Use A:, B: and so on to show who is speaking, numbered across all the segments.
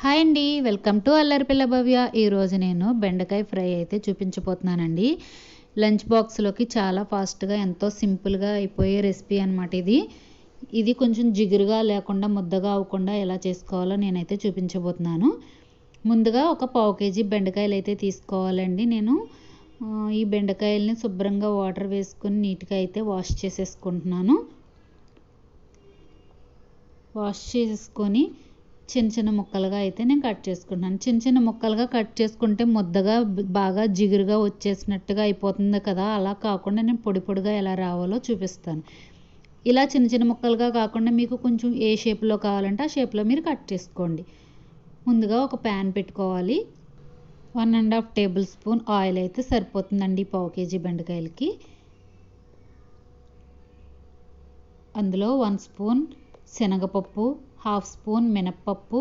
A: Hi అండి welcome to అల్లరిపిల్ల భవ్య. ఈరోజు నేను బెండకాయ ఫ్రై అయితే చూపించబోతున్నానండి. లంచ్ బాక్స్లోకి చాలా ఫాస్ట్గా ఎంతో సింపుల్గా అయిపోయే రెసిపీ అనమాట ఇది. ఇది కొంచెం జిగురుగా లేకుండా ముద్దగా అవ్వకుండా ఎలా చేసుకోవాలో నేనైతే చూపించబోతున్నాను. ముందుగా ఒక పావు కేజీ బెండకాయలు అయితే తీసుకోవాలండి. నేను ఈ బెండకాయలని శుభ్రంగా వాటర్ వేసుకొని నీట్గా అయితే వాష్ చేసేసుకుంటున్నాను. వాష్ చేసుకొని చిన్న చిన్న ముక్కలుగా అయితే నేను కట్ చేసుకుంటున్నాను చిన్న చిన్న ముక్కలుగా కట్ చేసుకుంటే ముద్దగా బాగా జిగురుగా వచ్చేసినట్టుగా అయిపోతుంది కదా. అలా కాకుండా నేను పొడి పొడిగా ఎలా రావాలో చూపిస్తాను. ఇలా చిన్న చిన్న ముక్కలుగా కాకుండా మీకు కొంచెం ఏ షేప్లో కావాలంటే ఆ షేప్లో మీరు కట్ చేసుకోండి. ముందుగా ఒక ప్యాన్ పెట్టుకోవాలి. One and half tablespoon oil అయితే సరిపోతుందండి పావు కేజీ బెండకాయలకి. అందులో వన్ స్పూన్ శనగపప్పు హాఫ్ స్పూన్ మినప్పప్పు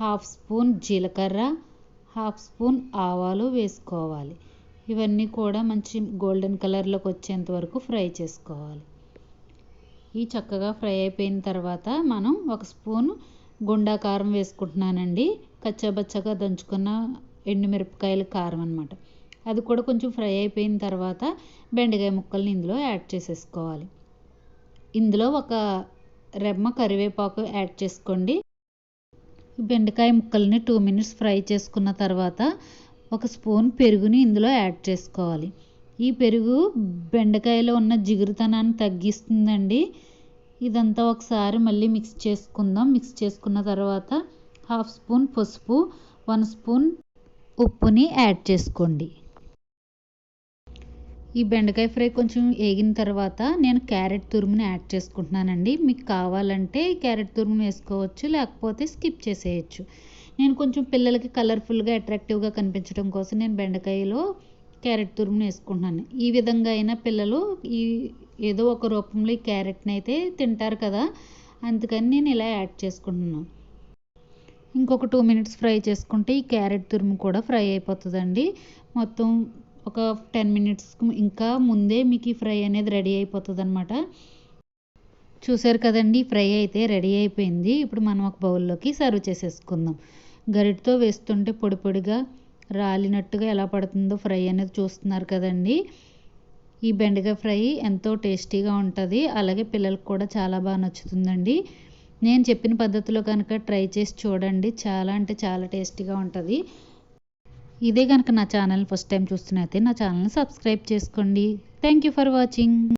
A: హాఫ్ స్పూన్ జీలకర్ర హాఫ్ స్పూన్ ఆవాలు వేసుకోవాలి. ఇవన్నీ కూడా మంచి గోల్డెన్ కలర్లోకి వచ్చేంత వరకు ఫ్రై చేసుకోవాలి. ఈ చక్కగా ఫ్రై అయిపోయిన తర్వాత మనం ఒక స్పూన్ గుండా కారం వేసుకుంటున్నానండి. కచ్చాబచ్చగా దంచుకున్న ఎండుమిరపకాయల కారం అనమాట అది కూడా కొంచెం ఫ్రై అయిపోయిన తర్వాత బెండకాయ ముక్కల్ని ఇందులో యాడ్ చేసేసుకోవాలి. ఇందులో ఒక రెమ్మ కరివేపాకు యాడ్ చేసుకోండి. బెండకాయ ముక్కల్ని టూ మినిట్స్ ఫ్రై చేసుకున్న తర్వాత ఒక స్పూన్ పెరుగుని ఇందులో యాడ్ చేసుకోవాలి. ఈ పెరుగు బెండకాయలో ఉన్న జిగురుతనాన్ని తగ్గిస్తుందండి. ఇదంతా ఒకసారి మళ్ళీ మిక్స్ చేసుకుందాం. మిక్స్ చేసుకున్న తర్వాత హాఫ్ స్పూన్ పసుపు వన్ స్పూన్ ఉప్పుని యాడ్ చేసుకోండి. ఈ బెండకాయ ఫ్రై కొంచెం వేగిన తర్వాత నేను క్యారెట్ తురుముని యాడ్ చేసుకుంటున్నానండి. మీకు కావాలంటే క్యారెట్ తురుము వేసుకోవచ్చు లేకపోతే స్కిప్ చేసేయచ్చు. నేను కొంచెం పిల్లలకి కలర్ఫుల్గా అట్రాక్టివ్గా కనిపించడం కోసం నేను బెండకాయలో క్యారెట్ తురుముని వేసుకుంటున్నాను. ఈ విధంగా అయినా పిల్లలు ఈ ఏదో ఒక రూపంలో ఈ క్యారెట్ని అయితే తింటారు కదా అందుకని నేను ఇలా యాడ్ చేసుకుంటున్నాను. ఇంకొక టూ మినిట్స్ ఫ్రై చేసుకుంటే ఈ క్యారెట్ తురుము కూడా ఫ్రై అయిపోతుందండి. మొత్తం ఒక టెన్ మినిట్స్ ఇంకా ముందే మీకు ఈ ఫ్రై అనేది రెడీ అయిపోతుంది అనమాట చూసారు కదండి ఫ్రై అయితే రెడీ అయిపోయింది. ఇప్పుడు మనం ఒక బౌల్లోకి సర్వ్ చేసేసుకుందాం. గరిటతో వేస్తుంటే పొడి పొడిగా రాలినట్టుగా ఎలా పడుతుందో ఫ్రై అనేది చూస్తున్నారు కదండి. ఈ బెండకాయ ఫ్రై ఎంతో టేస్టీగా ఉంటుంది. అలాగే పిల్లలకు కూడా చాలా బాగా నచ్చుతుందండి. నేను చెప్పిన పద్ధతిలో కనుక ట్రై చేసి చూడండి. చాలా అంటే చాలా టేస్టీగా ఉంటుంది. ఇదే కనుక నా ఛానల్ ఫస్ట్ టైం చూస్తున్నైతే నా ఛానల్ని సబ్స్క్రైబ్ చేసుకోండి. Thank you for watching